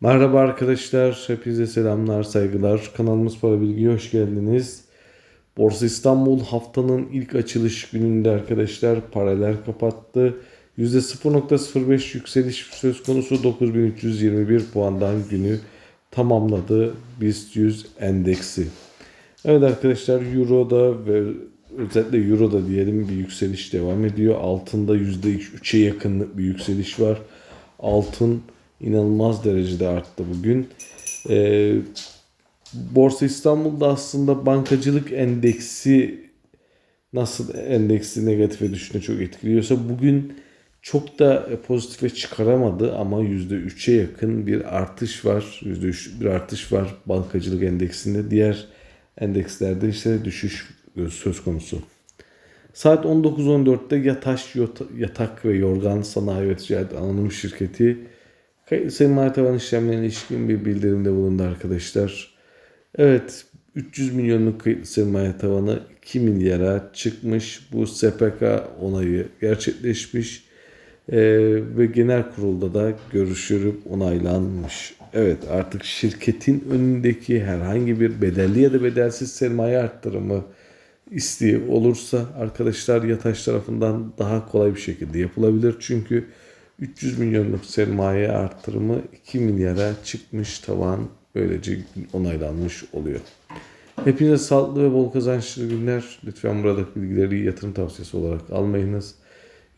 Merhaba arkadaşlar, hepinize selamlar, saygılar. Kanalımız Para Bilgi'ye hoş geldiniz. Borsa İstanbul haftanın ilk açılış gününde arkadaşlar paralel kapattı. %0.05 yükseliş söz konusu 9321 puandan günü tamamladı BIST 100 endeksi. Evet arkadaşlar Euro'da ve özellikle Euro'da diyelim bir yükseliş devam ediyor. Altında %3'e yakınlık bir yükseliş var. Altın inanılmaz derecede arttı bugün. Ee, Borsa İstanbul'da aslında bankacılık endeksi nasıl endeksi negatife düşünce çok etkiliyorsa bugün çok da pozitife çıkaramadı ama %3'e yakın bir artış var. %3 bir artış var bankacılık endeksinde. Diğer endekslerde ise düşüş söz konusu. Saat 19.14'te Yataş Yatak ve Yorgan Sanayi ve Ticaret Anonim Şirketi kayıtlı tavan işlemlerine ilişkin bir bildirimde bulundu arkadaşlar. Evet 300 milyonluk kayıtlı sermaye tavanı 2 milyara çıkmış. Bu SPK onayı gerçekleşmiş. Ee, ve genel kurulda da görüşülüp onaylanmış. Evet artık şirketin önündeki herhangi bir bedelli ya da bedelsiz sermaye arttırımı isteği olursa arkadaşlar yataş tarafından daha kolay bir şekilde yapılabilir. Çünkü 300 milyonluk sermaye arttırımı 2 milyara çıkmış tavan böylece onaylanmış oluyor. Hepinize sağlıklı ve bol kazançlı günler. Lütfen buradaki bilgileri yatırım tavsiyesi olarak almayınız.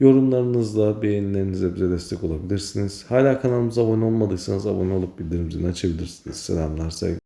Yorumlarınızla, beğenilerinizle bize destek olabilirsiniz. Hala kanalımıza abone olmadıysanız abone olup bildirim zilini açabilirsiniz. Selamlar, saygılar.